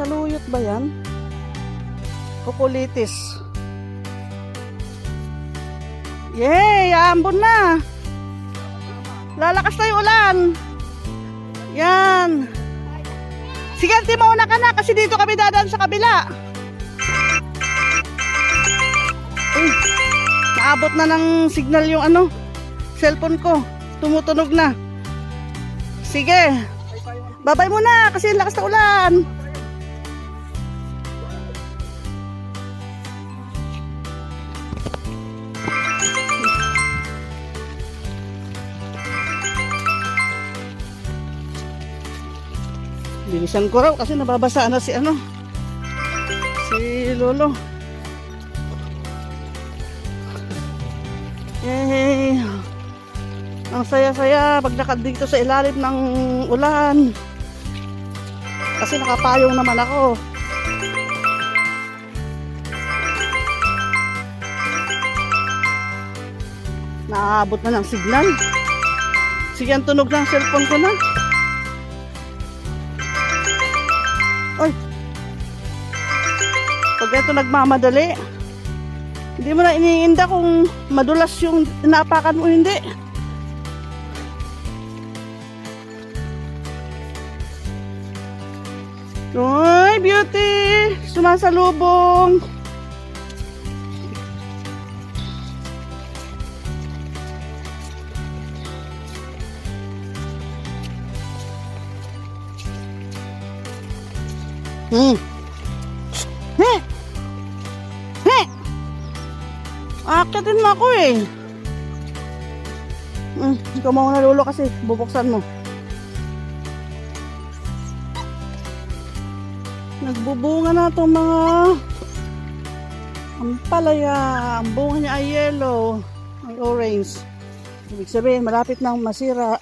Saluyot ba yan? Kukulitis. Yay! Aambon na! Lalakas na yung ulan. Yan. Sige, Auntie, mauna ka na kasi dito kami dadaan sa kabila. Uy, naabot na ng signal yung ano, cellphone ko. Tumutunog na. Sige. Babay muna kasi ang lakas na ulan. Bilisan ko raw kasi nababasa na si ano. Si Lolo. Yay! Ang saya-saya paglakad dito sa ilalim ng ulan. Kasi nakapayong naman ako. Naabot na ng signal. Sige, ang tunog ng cellphone ko na. Oy. Pag ito nagmamadali, hindi mo na iniinda kung madulas yung inapakan mo hindi. Uy, beauty! Sumasalubong! Hmm. He! He! Akitin mo ako eh. Hmm, ikaw mo nalulo kasi bubuksan mo. Nagbubunga na itong mga ampalaya. Ang bunga niya ay yellow, ay orange. Ibig sabihin, malapit nang masira.